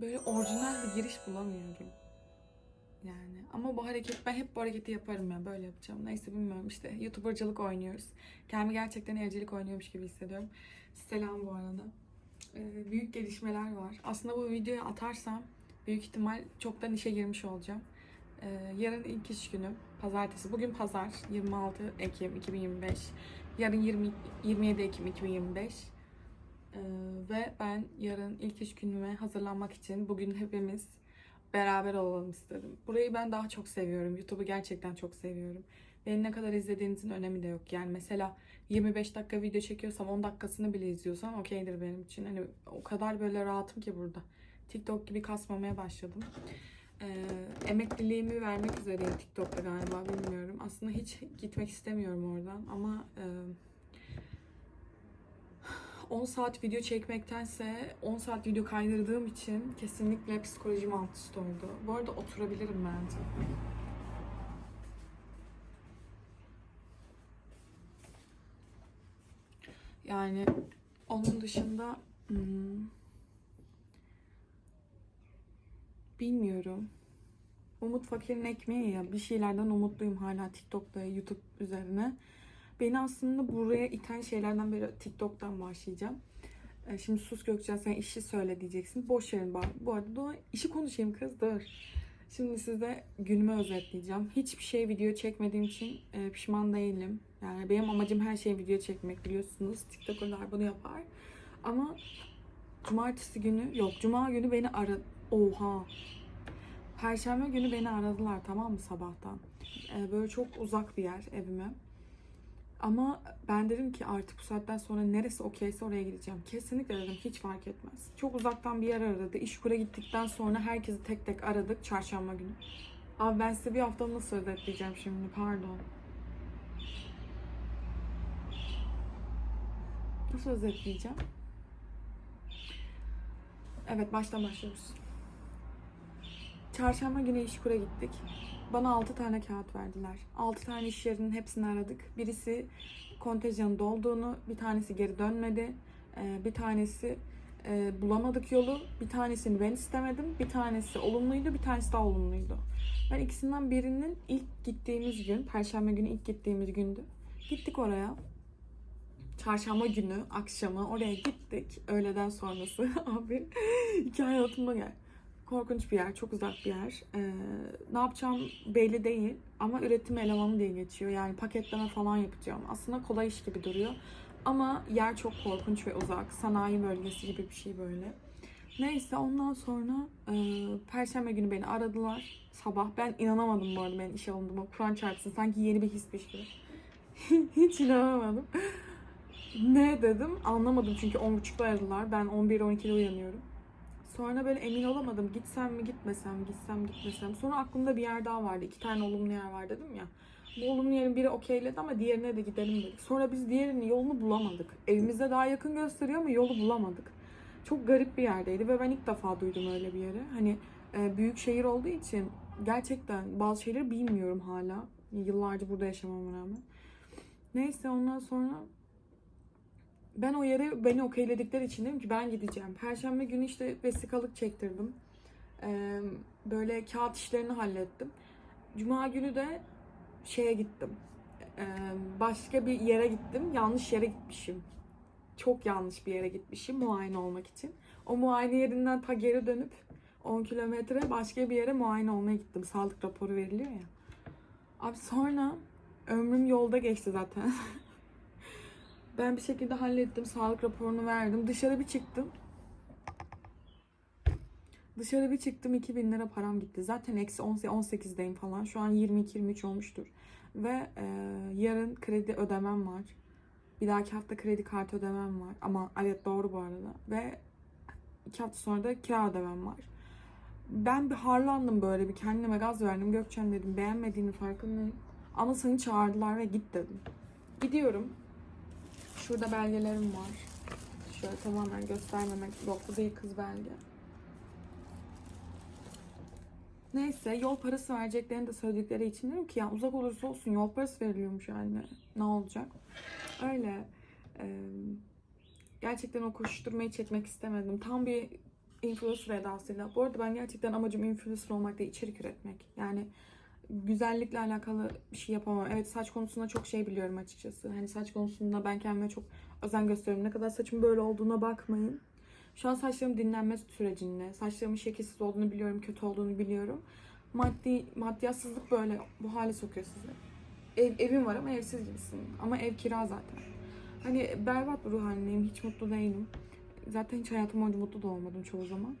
Böyle orijinal bir giriş bulamıyorum. Yani ama bu hareket ben hep bu hareketi yaparım ya böyle yapacağım. Neyse bilmiyorum işte youtubercılık oynuyoruz. Kendimi gerçekten evcilik oynuyormuş gibi hissediyorum. Selam bu arada. Ee, büyük gelişmeler var. Aslında bu videoyu atarsam büyük ihtimal çoktan işe girmiş olacağım. Ee, yarın ilk iş günüm. Pazartesi. Bugün pazar 26 Ekim 2025. Yarın 20, 27 Ekim 2025. Ee, ve ben yarın ilk iş günüme hazırlanmak için bugün hepimiz beraber olalım istedim. Burayı ben daha çok seviyorum. YouTube'u gerçekten çok seviyorum. Beni ne kadar izlediğinizin önemi de yok. Yani mesela 25 dakika video çekiyorsam 10 dakikasını bile izliyorsan okeydir benim için. Hani o kadar böyle rahatım ki burada. TikTok gibi kasmamaya başladım. Ee, emekliliğimi vermek üzereyim TikTok'ta galiba bilmiyorum. Aslında hiç gitmek istemiyorum oradan ama e, 10 saat video çekmektense 10 saat video kaydırdığım için kesinlikle psikolojim alt üst oldu. Bu arada oturabilirim bence. Yani onun dışında hmm, bilmiyorum. Umut Fakir'in ekmeği ya. Bir şeylerden umutluyum hala TikTok'ta, YouTube üzerine. Beni aslında buraya iten şeylerden biri TikTok'tan başlayacağım. Ee, Şimdi sus Gökçen sen işi söyle diyeceksin. Boş verin bari. Bu arada Doğa, işi konuşayım kız dur. Şimdi size günümü özetleyeceğim. Hiçbir şey video çekmediğim için e, pişman değilim. Yani benim amacım her şeyi video çekmek biliyorsunuz. TikToker'lar bunu yapar. Ama cumartesi günü yok cuma günü beni ara oha Perşembe günü beni aradılar tamam mı sabahtan. Ee, böyle çok uzak bir yer evime. Ama ben dedim ki artık bu saatten sonra neresi okeyse oraya gideceğim. Kesinlikle dedim hiç fark etmez. Çok uzaktan bir yer aradı. İşkura gittikten sonra herkesi tek tek aradık çarşamba günü. Abi ben size bir hafta nasıl özetleyeceğim şimdi pardon. Nasıl özetleyeceğim? Evet baştan başlıyoruz. Çarşamba günü İşkur'a gittik. Bana 6 tane kağıt verdiler. 6 tane iş yerinin hepsini aradık. Birisi kontenjanın dolduğunu, bir tanesi geri dönmedi. Ee, Bir tanesi e, bulamadık yolu. Bir tanesini ben istemedim. Bir tanesi olumluydu, bir tanesi daha olumluydu. Ben ikisinden birinin ilk gittiğimiz gün, Perşembe günü ilk gittiğimiz gündü. Gittik oraya. Çarşamba günü akşamı oraya gittik. Öğleden sonrası. Abi hikaye hayatımda gel. Korkunç bir yer, çok uzak bir yer. Ee, ne yapacağım belli değil ama üretim elemanı diye geçiyor. Yani paketleme falan yapacağım. Aslında kolay iş gibi duruyor. Ama yer çok korkunç ve uzak. Sanayi bölgesi gibi bir şey böyle. Neyse ondan sonra e, Perşembe günü beni aradılar sabah. Ben inanamadım bu arada benim işe alındığıma. Kur'an çarpsın. Sanki yeni bir hismiş gibi. Hiç inanamadım. Ne dedim anlamadım çünkü 10.30'da aradılar. Ben 11-12'de uyanıyorum. Sonra böyle emin olamadım. Gitsem mi gitmesem, gitsem gitmesem. Sonra aklımda bir yer daha vardı. İki tane olumlu yer var dedim ya. Bu olumlu yerin biri okeyledi ama diğerine de gidelim dedik. Sonra biz diğerinin yolunu bulamadık. Evimize daha yakın gösteriyor ama yolu bulamadık. Çok garip bir yerdeydi ve ben ilk defa duydum öyle bir yeri. Hani e, büyük şehir olduğu için gerçekten bazı şeyleri bilmiyorum hala. Yıllarca burada yaşamama rağmen. Neyse ondan sonra ben o yere beni okeyledikleri için dedim ki ben gideceğim. Perşembe günü işte vesikalık çektirdim. Ee, böyle kağıt işlerini hallettim. Cuma günü de şeye gittim. Ee, başka bir yere gittim. Yanlış yere gitmişim. Çok yanlış bir yere gitmişim muayene olmak için. O muayene yerinden ta geri dönüp 10 kilometre başka bir yere muayene olmaya gittim. Sağlık raporu veriliyor ya. Abi sonra ömrüm yolda geçti zaten. Ben bir şekilde hallettim. Sağlık raporunu verdim. Dışarı bir çıktım. Dışarı bir çıktım 2000 lira param gitti. Zaten eksi 18'deyim falan. Şu an 22-23 olmuştur. Ve e, yarın kredi ödemem var. Bir dahaki hafta kredi kartı ödemem var. Ama evet doğru bu arada. Ve iki hafta sonra da kira ödemem var. Ben bir harlandım böyle bir kendime gaz verdim. Gökçen dedim beğenmediğini farkındayım. Ama seni çağırdılar ve git dedim. Gidiyorum. Şurada belgelerim var. Şöyle tamamen göstermemek yok. Bu değil kız belge. Neyse yol parası vereceklerini de söyledikleri için dedim ki ya uzak olursa olsun yol parası veriliyormuş yani. Ne olacak? Öyle. e, gerçekten o koşuşturmayı çekmek istemedim. Tam bir influencer edasıyla. Bu arada ben gerçekten amacım influencer olmak değil, içerik üretmek. Yani güzellikle alakalı bir şey yapamam. Evet saç konusunda çok şey biliyorum açıkçası. Hani saç konusunda ben kendime çok özen gösteriyorum. Ne kadar saçım böyle olduğuna bakmayın. Şu an saçlarım dinlenme sürecinde. Saçlarımın şekilsiz olduğunu biliyorum, kötü olduğunu biliyorum. Maddi maddiyatsızlık böyle bu hale sokuyor sizi. Ev, evim var ama evsiz gibisin. Ama ev kira zaten. Hani berbat bir ruh halindeyim. Hiç mutlu değilim. Zaten hiç hayatım boyunca mutlu da olmadım çoğu zaman.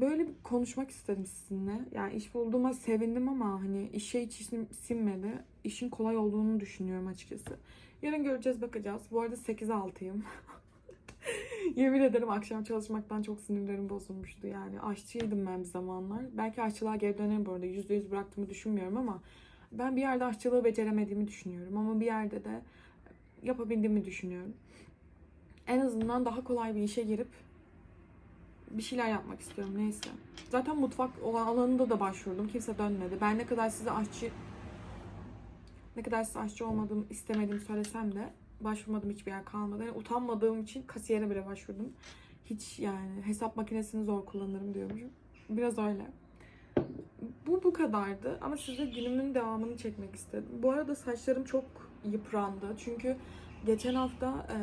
Böyle bir konuşmak istedim sizinle. Yani iş bulduğuma sevindim ama hani işe hiç içim sinmedi. İşin kolay olduğunu düşünüyorum açıkçası. Yarın göreceğiz bakacağız. Bu arada 8'e 6'yım. Yemin ederim akşam çalışmaktan çok sinirlerim bozulmuştu yani. Aşçıydım ben bir zamanlar. Belki aşçılığa geri dönerim bu arada. %100 bıraktığımı düşünmüyorum ama ben bir yerde aşçılığı beceremediğimi düşünüyorum. Ama bir yerde de yapabildiğimi düşünüyorum. En azından daha kolay bir işe girip bir şeyler yapmak istiyorum neyse. Zaten mutfak olan alanında da başvurdum. Kimse dönmedi. Ben ne kadar size aşçı ne kadar size aşçı olmadığımı istemediğimi söylesem de başvurmadım hiçbir yer kalmadı. Yani utanmadığım için kasiyere bile başvurdum. Hiç yani hesap makinesini zor kullanırım diyormuşum. Biraz öyle. Bu bu kadardı ama size günümün devamını çekmek istedim. Bu arada saçlarım çok yıprandı. Çünkü geçen hafta e,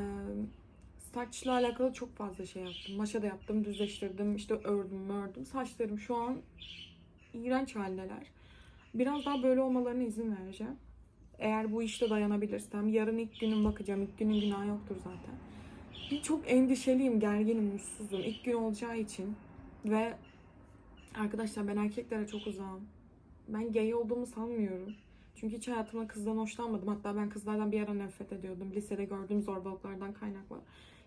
saçla alakalı çok fazla şey yaptım. Maşa da yaptım, düzleştirdim, işte ördüm, ördüm. Saçlarım şu an iğrenç haldeler. Biraz daha böyle olmalarına izin vereceğim. Eğer bu işte dayanabilirsem yarın ilk günüm bakacağım. İlk günün günahı yoktur zaten. Bir çok endişeliyim, gerginim, mutsuzum. İlk gün olacağı için ve arkadaşlar ben erkeklere çok uzağım. Ben gay olduğumu sanmıyorum. Çünkü hiç hayatımda kızdan hoşlanmadım. Hatta ben kızlardan bir ara nefret ediyordum. Lisede gördüğüm zorbalıklardan kaynaklı.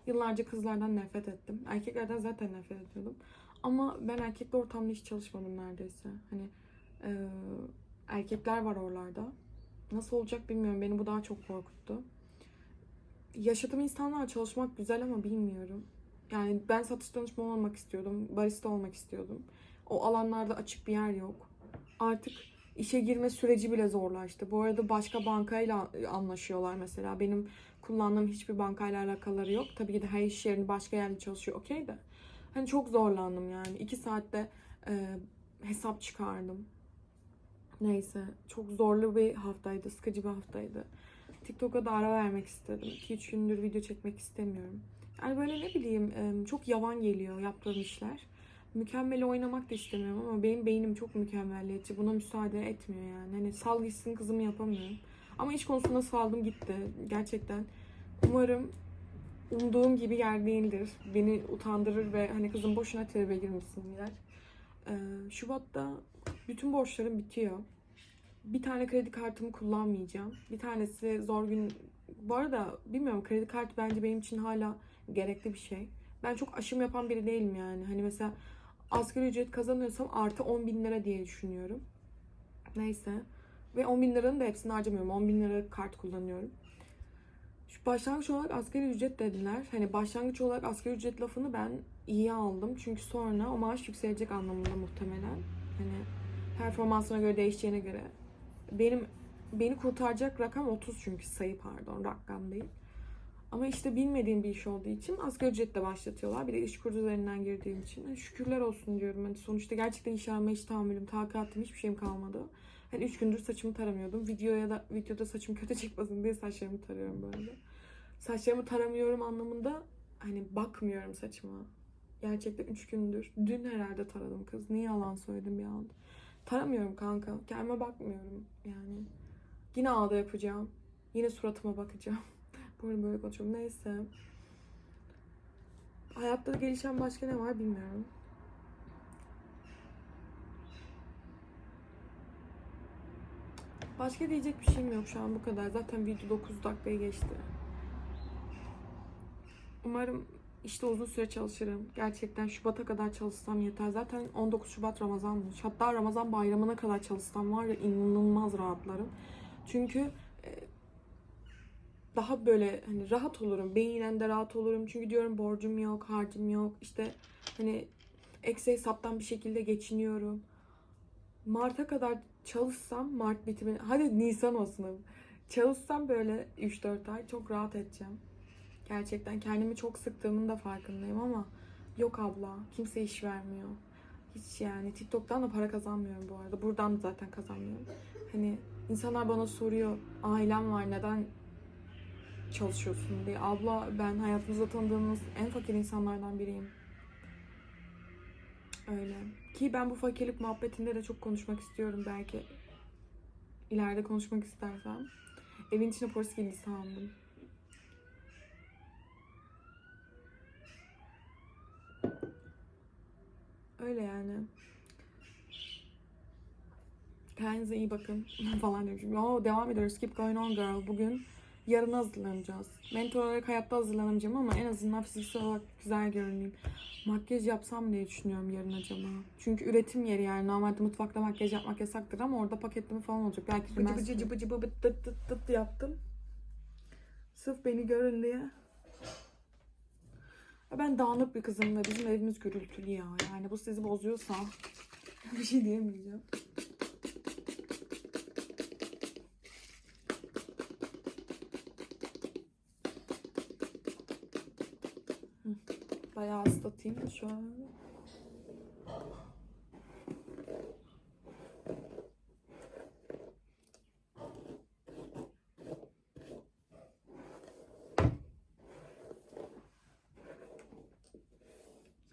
Yıllarca kızlardan nefret ettim. Erkeklerden zaten nefret ediyordum. Ama ben erkekli ortamda hiç çalışmadım neredeyse. Hani e, erkekler var oralarda. Nasıl olacak bilmiyorum. Beni bu daha çok korkuttu. Yaşadığım insanlarla çalışmak güzel ama bilmiyorum. Yani ben satış danışmanı olmak istiyordum. Barista olmak istiyordum. O alanlarda açık bir yer yok. Artık işe girme süreci bile zorlaştı. Bu arada başka bankayla anlaşıyorlar mesela. Benim kullandığım hiçbir bankayla alakaları yok. Tabii ki de her iş yerini başka yerde çalışıyor okey de. Hani çok zorlandım yani. iki saatte e, hesap çıkardım. Neyse. Çok zorlu bir haftaydı. Sıkıcı bir haftaydı. TikTok'a da ara vermek istedim. 2-3 gündür video çekmek istemiyorum. Yani böyle ne bileyim çok yavan geliyor yaptığım işler. Mükemmel oynamak da istemiyorum ama benim beynim çok mükemmelliyetçi. Buna müsaade etmiyor yani. Hani sal gitsin kızımı yapamıyorum. Ama iş konusunda saldım gitti. Gerçekten. Umarım umduğum gibi yer değildir. Beni utandırır ve hani kızım boşuna tribe girmişsin der. Ee, Şubat'ta bütün borçlarım bitiyor. Bir tane kredi kartımı kullanmayacağım. Bir tanesi zor gün... Bu arada bilmiyorum kredi kartı bence benim için hala gerekli bir şey. Ben çok aşım yapan biri değilim yani. Hani mesela asgari ücret kazanıyorsam artı 10 bin lira diye düşünüyorum. Neyse. Ve 10 bin liranın da hepsini harcamıyorum. 10 bin lira kart kullanıyorum. Şu başlangıç olarak asgari ücret dediler. Hani başlangıç olarak asgari ücret lafını ben iyi aldım. Çünkü sonra o maaş yükselecek anlamında muhtemelen. Hani performansına göre değişeceğine göre. Benim beni kurtaracak rakam 30 çünkü sayı pardon rakam değil. Ama işte bilmediğim bir iş olduğu için asgari ücretle başlatıyorlar. Bir de iş kurdu üzerinden girdiğim için. Hani şükürler olsun diyorum. Hani sonuçta gerçekten iş aramaya hiç tahammülüm, takatım hiçbir şeyim kalmadı. Hani 3 gündür saçımı taramıyordum. Videoya da videoda saçım kötü çıkmasın diye saçlarımı tarıyorum böyle. Saçlarımı taramıyorum anlamında hani bakmıyorum saçıma. Gerçekten 3 gündür. Dün herhalde taradım kız. Niye yalan söyledim bir anda. Taramıyorum kanka. Kendime bakmıyorum yani. Yine ağda yapacağım. Yine suratıma bakacağım. Böyle böyle konuşuyorum. Neyse. Hayatta gelişen başka ne var bilmiyorum. Başka diyecek bir şeyim yok şu an bu kadar. Zaten video 9 dakikayı geçti. Umarım işte uzun süre çalışırım. Gerçekten Şubat'a kadar çalışsam yeter. Zaten 19 Şubat Ramazanmış. Hatta Ramazan bayramına kadar çalışsam var ya inanılmaz rahatlarım. Çünkü e, daha böyle hani rahat olurum. Beynen de rahat olurum. Çünkü diyorum borcum yok, harcım yok. İşte hani eksi hesaptan bir şekilde geçiniyorum. Mart'a kadar çalışsam Mart bitimine hadi Nisan olsun. Çalışsam böyle 3-4 ay çok rahat edeceğim. Gerçekten kendimi çok sıktığımın da farkındayım ama Yok abla. Kimse iş vermiyor. Hiç yani. TikTok'tan da para kazanmıyorum bu arada. Buradan da zaten kazanmıyorum. Hani insanlar bana soruyor. Ailem var neden çalışıyorsun diye. Abla ben hayatınızda tanıdığınız en fakir insanlardan biriyim. Öyle. Ki ben bu fakirlik muhabbetinde de çok konuşmak istiyorum belki. ileride konuşmak istersem. Evin içine polis girdi sandım. Öyle yani. Kendinize iyi bakın falan demişim. Yo, devam ediyoruz. Keep going on girl. Bugün yarına hazırlanacağız. Mentor olarak hayatta hazırlanamayacağım ama en azından fiziksel olarak güzel görüneyim. Makyaj yapsam diye düşünüyorum yarın acaba. Çünkü üretim yeri yani. Normalde mutfakta makyaj yapmak yasaktır ama orada paketleme falan olacak. Belki bıcı bıcı cıbı cıbı bıt tıt tıt tıt yaptım. Sırf beni görün diye. Ben dağınık bir kızım ve bizim evimiz gürültülü ya. Yani bu sizi bozuyorsa bir şey diyemeyeceğim. Bayağı ıslatayım şöyle.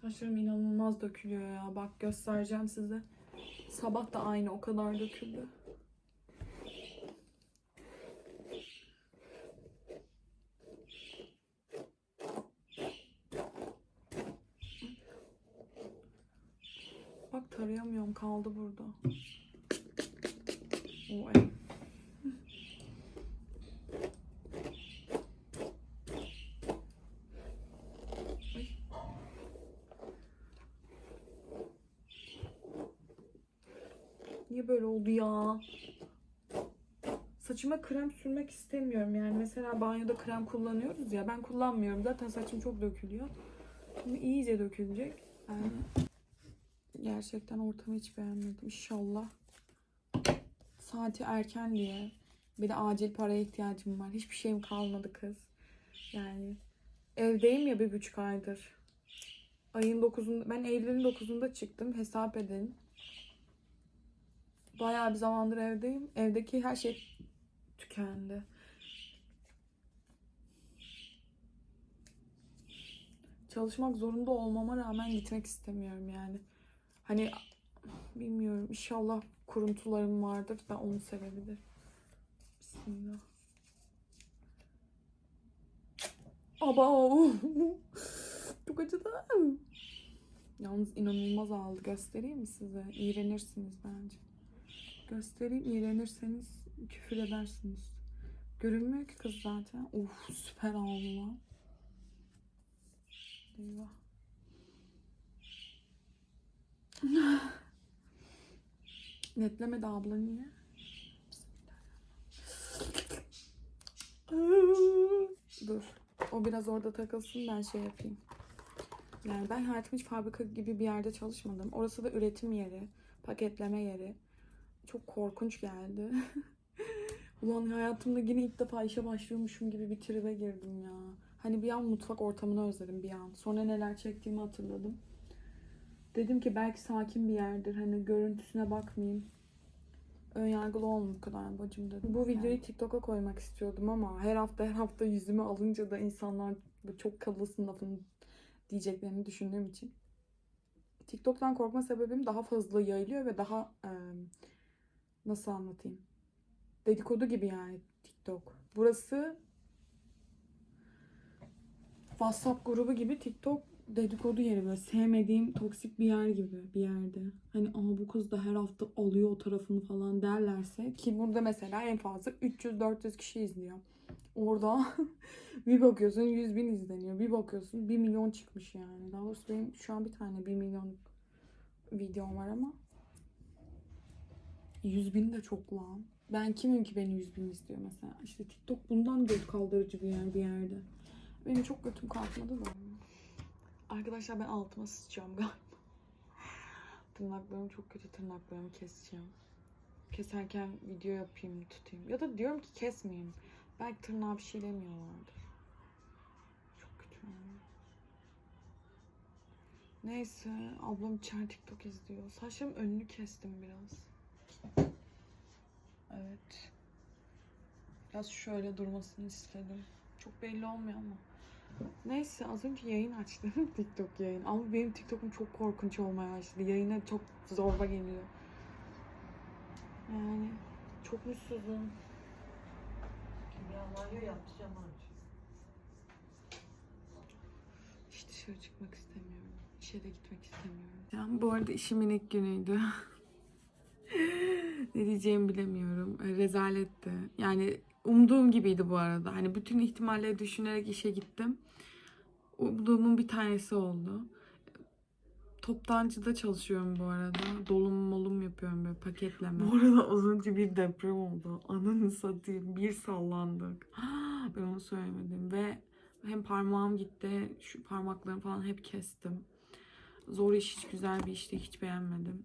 Saçlarım inanılmaz dökülüyor ya. Bak göstereceğim size. Sabah da aynı o kadar döküldü. Bak tarayamıyorum kaldı burada. O. Niye böyle oldu ya? Saçıma krem sürmek istemiyorum yani. Mesela banyoda krem kullanıyoruz ya. Ben kullanmıyorum. Zaten saçım çok dökülüyor. Şimdi iyice dökülecek. Yani gerçekten ortamı hiç beğenmedim. İnşallah. Saati erken diye. Bir de acil paraya ihtiyacım var. Hiçbir şeyim kalmadı kız. Yani evdeyim ya bir buçuk aydır. Ayın 9'unda, ben Eylül'ün 9'unda çıktım. Hesap edin. Bayağı bir zamandır evdeyim. Evdeki her şey tükendi. Çalışmak zorunda olmama rağmen gitmek istemiyorum yani. Hani bilmiyorum. İnşallah kuruntularım vardır da onun sebebidir. Bismillah. Aba Çok acıdı. Yalnız inanılmaz aldı. Göstereyim mi size? İğrenirsiniz bence. Göstereyim. İğrenirseniz küfür edersiniz. Görünmüyor ki kız zaten. Uf süper aldı lan. Eyvah. Netlemedi abla niye? Dur. O biraz orada takılsın ben şey yapayım. Yani ben hayatım hiç fabrika gibi bir yerde çalışmadım. Orası da üretim yeri, paketleme yeri. Çok korkunç geldi. Ulan hayatımda yine ilk defa işe başlıyormuşum gibi bir tribe girdim ya. Hani bir an mutfak ortamını özledim bir an. Sonra neler çektiğimi hatırladım. Dedim ki belki sakin bir yerdir. Hani görüntüsüne bakmayayım. Önyargılı olma bu kadar bacım dedim. Bu videoyu TikTok'a koymak istiyordum ama her hafta her hafta yüzümü alınca da insanlar çok kablısın lafını diyeceklerini düşündüğüm için. TikTok'tan korkma sebebim daha fazla yayılıyor ve daha e, nasıl anlatayım? Dedikodu gibi yani TikTok. Burası WhatsApp grubu gibi TikTok dedikodu yeri böyle sevmediğim toksik bir yer gibi bir yerde. Hani aa bu kız da her hafta alıyor o tarafını falan derlerse ki burada mesela en fazla 300-400 kişi izliyor. Orada bir bakıyorsun 100 bin izleniyor. Bir bakıyorsun 1 milyon çıkmış yani. Daha doğrusu benim şu an bir tane 1 milyon videom var ama 100 bin de çok lan. Ben kimim ki beni 100 bin izliyor mesela. İşte TikTok bundan göt kaldırıcı bir yer bir yerde. Benim çok götüm kalkmadı da. Arkadaşlar ben altıma sıçacağım galiba. Tırnaklarım çok kötü tırnaklarımı keseceğim. Keserken video yapayım tutayım. Ya da diyorum ki kesmeyeyim. Belki tırnağa bir şey. Çok kötü yani. Neyse ablam içeride TikTok izliyor. Saçlarım önünü kestim biraz. Evet. Biraz şöyle durmasını istedim. Çok belli olmuyor ama. Neyse az önce yayın açtım. TikTok yayın. Ama benim TikTok'um çok korkunç olmaya başladı. Yayına çok zorba geliyor. Yani çok mutsuzum. Kimya banyo yapacağım artık. Hiç dışarı çıkmak istemiyorum. İşe de gitmek istemiyorum. Yani bu arada işimin ilk günüydü. ne diyeceğimi bilemiyorum. Rezaletti. Yani umduğum gibiydi bu arada. Hani bütün ihtimalleri düşünerek işe gittim. Umduğumun bir tanesi oldu. Toptancıda çalışıyorum bu arada. Dolum molum yapıyorum böyle paketleme. Bu arada az önce bir deprem oldu. Ananı satayım. Bir sallandık. Ben onu söylemedim ve hem parmağım gitti, şu parmaklarımı falan hep kestim. Zor iş, hiç güzel bir işti, hiç beğenmedim.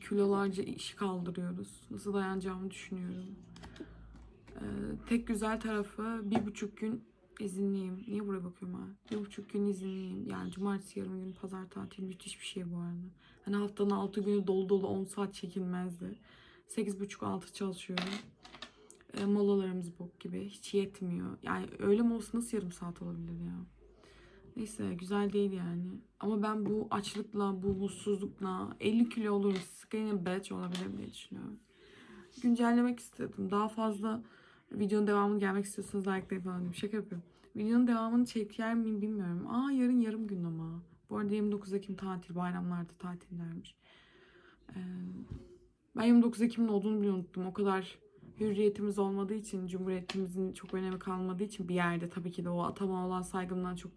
Kilolarca iş kaldırıyoruz. Nasıl dayanacağımı düşünüyorum. Ee, tek güzel tarafı bir buçuk gün izinliyim. Niye buraya bakıyorum ha? Bir buçuk gün izinliyim. Yani cumartesi yarım gün pazar tatil müthiş bir şey bu arada. Hani haftanın altı günü dolu dolu 10 saat çekilmezdi. Sekiz buçuk altı çalışıyorum. E, molalarımız bok gibi. Hiç yetmiyor. Yani öyle molası nasıl yarım saat olabilir ya? Neyse güzel değil yani. Ama ben bu açlıkla, bu mutsuzlukla 50 kilo olurum. Skinny bitch olabilirim diye düşünüyorum. Güncellemek istedim. Daha fazla videonun devamını gelmek istiyorsanız likelayın falan diyorum. Şaka yapıyorum. Videonun devamını çeker miyim bilmiyorum. Aa yarın yarım gün ama. Bu arada 29 Ekim tatil. Bayramlarda tatillermiş. Ee, ben 29 Ekim'in olduğunu bile unuttum. O kadar hürriyetimiz olmadığı için, cumhuriyetimizin çok önemi kalmadığı için bir yerde tabii ki de o atama olan saygımdan çok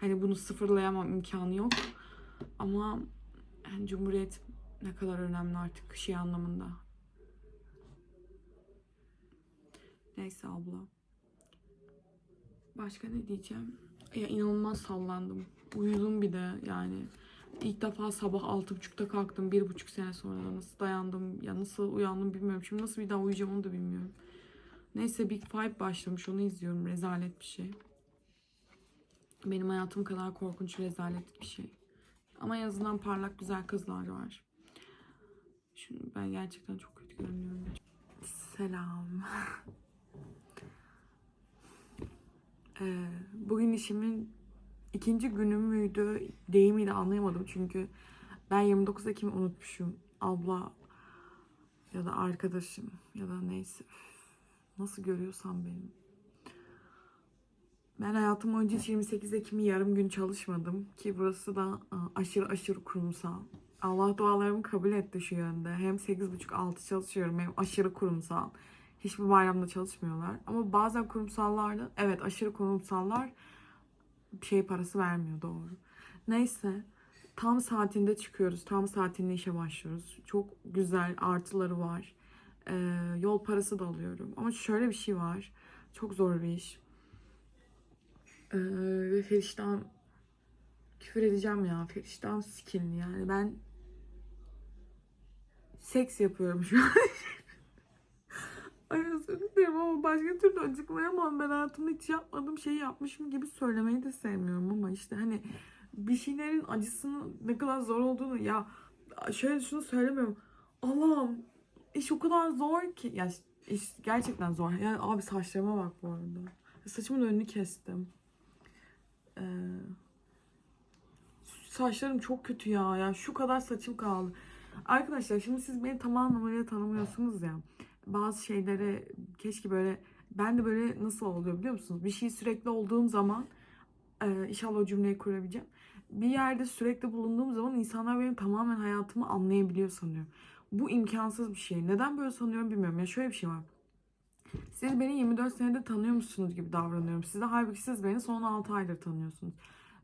hani bunu sıfırlayamam imkanı yok. Ama yani cumhuriyet ne kadar önemli artık şey anlamında. Neyse abla. Başka ne diyeceğim? Ya inanılmaz sallandım. Uyudum bir de yani. İlk defa sabah altı buçukta kalktım. Bir buçuk sene sonra nasıl dayandım ya nasıl uyandım bilmiyorum. Şimdi nasıl bir daha uyuyacağım onu da bilmiyorum. Neyse Big Five başlamış onu izliyorum. Rezalet bir şey. Benim hayatım kadar korkunç rezalet bir şey. Ama en azından parlak güzel kızlar var. Şimdi ben gerçekten çok kötü görünüyorum. Selam. Ee, bugün işimin ikinci günüm müydü değil miydi anlayamadım çünkü ben 29 Ekim'i unutmuşum. Abla ya da arkadaşım ya da neyse nasıl görüyorsam benim. Ben hayatım boyunca hiç 28 Ekim'i yarım gün çalışmadım ki burası da aa, aşırı aşırı kurumsal. Allah dualarımı kabul etti şu yönde. Hem 8.30-6 çalışıyorum hem aşırı kurumsal. Hiçbir bayramda çalışmıyorlar. Ama bazen kurumsallarda evet aşırı kurumsallar şey parası vermiyor doğru. Neyse tam saatinde çıkıyoruz. Tam saatinde işe başlıyoruz. Çok güzel artıları var. Ee, yol parası da alıyorum. Ama şöyle bir şey var. Çok zor bir iş. Ee, ve Feriştah'ım küfür edeceğim ya. Feriştah'ım skinli yani. Ben seks yapıyorum şu an. Ay özür dilerim ama başka türlü açıklayamam. Ben hayatımda hiç yapmadığım şeyi yapmışım gibi söylemeyi de sevmiyorum ama işte hani bir şeylerin acısının ne kadar zor olduğunu ya şöyle şunu söylemiyorum. Allah'ım iş o kadar zor ki ya iş gerçekten zor. Yani abi saçlarıma bak bu arada. Saçımın önünü kestim. Ee, saçlarım çok kötü ya. Ya şu kadar saçım kaldı. Arkadaşlar şimdi siz beni tam anlamıyla tanımıyorsunuz ya. Bazı şeylere keşke böyle ben de böyle nasıl oluyor biliyor musunuz? Bir şey sürekli olduğum zaman e, inşallah o cümleyi kurabileceğim. Bir yerde sürekli bulunduğum zaman insanlar benim tamamen hayatımı anlayabiliyor sanıyor. Bu imkansız bir şey. Neden böyle sanıyorum bilmiyorum. Ya şöyle bir şey var. Siz beni 24 senedir tanıyormuşsunuz gibi davranıyorum size. Halbuki siz beni son 6 aydır tanıyorsunuz.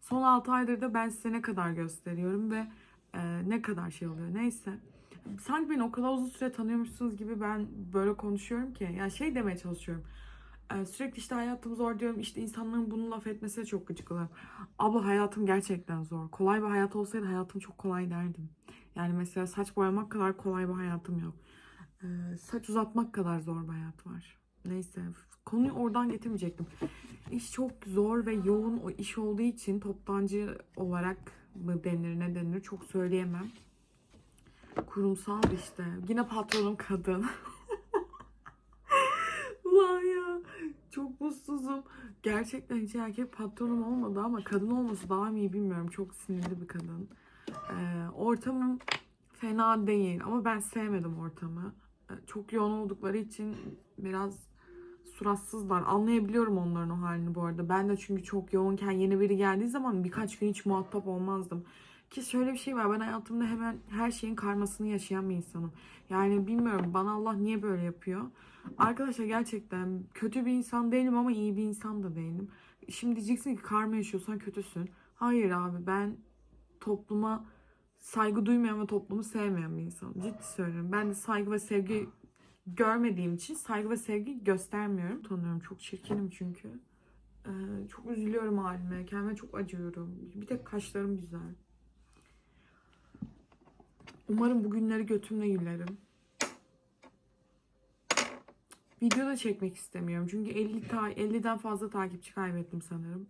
Son 6 aydır da ben size ne kadar gösteriyorum ve e, ne kadar şey oluyor. Neyse. Sanki beni o kadar uzun süre tanıyormuşsunuz gibi ben böyle konuşuyorum ki. Yani şey demeye çalışıyorum. E, sürekli işte hayatım zor diyorum. İşte insanların bunu laf etmesine çok gıcık oluyorum. Abla hayatım gerçekten zor. Kolay bir hayat olsaydı hayatım çok kolay derdim. Yani mesela saç boyamak kadar kolay bir hayatım yok. E, saç uzatmak kadar zor bir hayat var. Neyse konuyu oradan getirmeyecektim. İş çok zor ve yoğun o iş olduğu için toptancı olarak mı denir ne denir çok söyleyemem. Kurumsal işte. Yine patronum kadın. Ulan ya çok mutsuzum. Gerçekten hiç erkek patronum olmadı ama kadın olması daha mı iyi bilmiyorum. Çok sinirli bir kadın. Ee, ortamım fena değil ama ben sevmedim ortamı. Ee, Çok yoğun oldukları için biraz suratsızlar. Anlayabiliyorum onların o halini bu arada. Ben de çünkü çok yoğunken yeni biri geldiği zaman birkaç gün hiç muhatap olmazdım. Ki şöyle bir şey var. Ben hayatımda hemen her şeyin karmasını yaşayan bir insanım. Yani bilmiyorum bana Allah niye böyle yapıyor. Arkadaşlar gerçekten kötü bir insan değilim ama iyi bir insan da değilim. Şimdi diyeceksin ki karma yaşıyorsan kötüsün. Hayır abi ben topluma saygı duymayan ve toplumu sevmeyen bir insanım. Ciddi söylüyorum. Ben de saygı ve sevgi görmediğim için saygı ve sevgi göstermiyorum. Tanıyorum. Çok çirkinim çünkü. Ee, çok üzülüyorum halime. Kendime çok acıyorum. Bir tek kaşlarım güzel. Umarım bugünleri götümle gülerim. Video da çekmek istemiyorum. Çünkü 50 ta 50'den fazla takipçi kaybettim sanırım.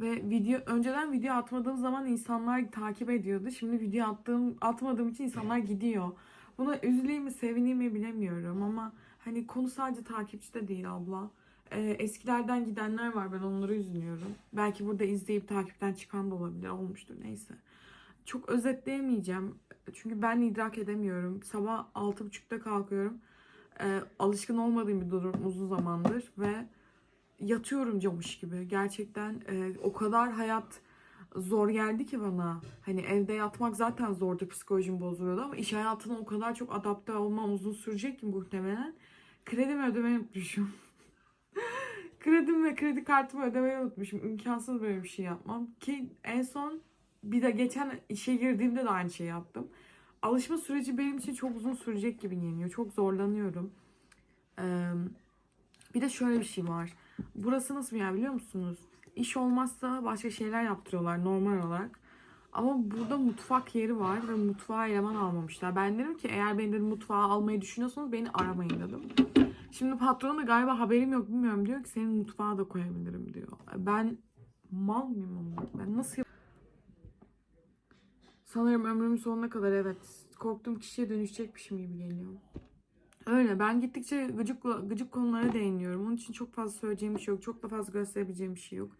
Ve video önceden video atmadığım zaman insanlar takip ediyordu. Şimdi video attığım atmadığım için insanlar gidiyor. Buna üzüleyim mi, sevineyim mi bilemiyorum ama hani konu sadece takipçi de değil abla. Ee, eskilerden gidenler var ben onlara üzülüyorum. Belki burada izleyip takipten çıkan da olabilir. Olmuştur neyse. Çok özetleyemeyeceğim. Çünkü ben idrak edemiyorum. Sabah 6.30'da kalkıyorum. Ee, alışkın olmadığım bir durum uzun zamandır ve yatıyorum camış gibi. Gerçekten e, o kadar hayat zor geldi ki bana. Hani evde yatmak zaten zordu psikolojim bozuluyordu ama iş hayatına o kadar çok adapte olmam uzun sürecek ki muhtemelen. Kredimi ödemeyi unutmuşum. Kredim ve kredi kartımı ödemeyi unutmuşum. İmkansız böyle bir şey yapmam. Ki en son bir de geçen işe girdiğimde de aynı şey yaptım. Alışma süreci benim için çok uzun sürecek gibi geliyor. Çok zorlanıyorum. Ee, bir de şöyle bir şey var. Burası nasıl bir yer biliyor musunuz? İş olmazsa başka şeyler yaptırıyorlar normal olarak. Ama burada mutfak yeri var ve mutfağa eleman almamışlar. Ben dedim ki eğer beni dedim mutfağa almayı düşünüyorsanız beni aramayın dedim. Şimdi patron da galiba haberim yok bilmiyorum diyor ki senin mutfağa da koyabilirim diyor. Ben mal mıyım ama? Ben nasıl yap- Sanırım ömrümün sonuna kadar evet. Korktuğum kişiye dönüşecekmişim gibi geliyor. Öyle ben gittikçe gıcık gıcık konulara değiniyorum. Onun için çok fazla söyleyeceğim bir şey yok. Çok da fazla gösterebileceğim bir şey yok.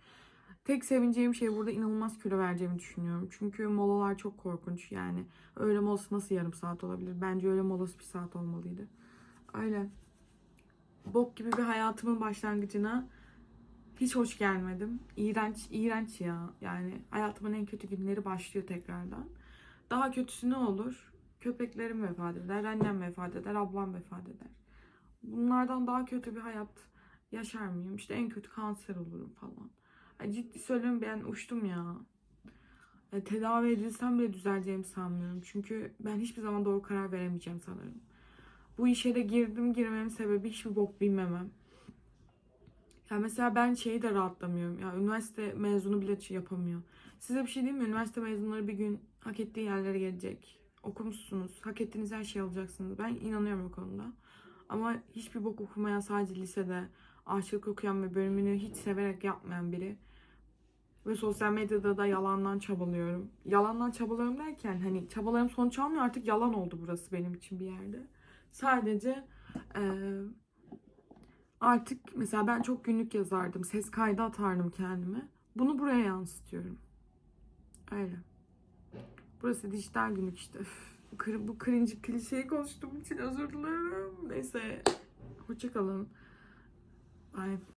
Tek sevineceğim şey burada inanılmaz kilo vereceğimi düşünüyorum. Çünkü molalar çok korkunç yani. Öğle molası nasıl yarım saat olabilir? Bence öğle molası bir saat olmalıydı. Öyle. Bok gibi bir hayatımın başlangıcına hiç hoş gelmedim. İğrenç, iğrenç ya. Yani hayatımın en kötü günleri başlıyor tekrardan. Daha kötüsü ne olur? Köpeklerim vefat eder, annem vefat eder, ablam vefat eder. Bunlardan daha kötü bir hayat yaşar mıyım? İşte en kötü kanser olurum falan. Ay ciddi söylüyorum ben uçtum ya. Ya tedavi edilsem bile düzeleceğimi sanmıyorum. Çünkü ben hiçbir zaman doğru karar veremeyeceğim sanırım. Bu işe de girdim girmemin sebebi hiçbir bok bilmemem. Ya mesela ben şeyi de rahatlamıyorum. Ya üniversite mezunu bile yapamıyor. Size bir şey diyeyim mi? Üniversite mezunları bir gün hak ettiği yerlere gelecek. Okumuşsunuz. Hak ettiğiniz her şeyi alacaksınız. Ben inanıyorum o konuda. Ama hiçbir bok okumayan sadece lisede aşık okuyan ve bölümünü hiç severek yapmayan biri. Ve sosyal medyada da yalandan çabalıyorum. Yalandan çabalıyorum derken hani çabalarım sonuç almıyor artık yalan oldu burası benim için bir yerde. Sadece eee, artık mesela ben çok günlük yazardım. Ses kaydı atardım kendime. Bunu buraya yansıtıyorum. Öyle. Burası dijital günlük işte. Üf, bu cringe klişeyi konuştuğum için özür dilerim. Neyse. Hoşçakalın. Bye.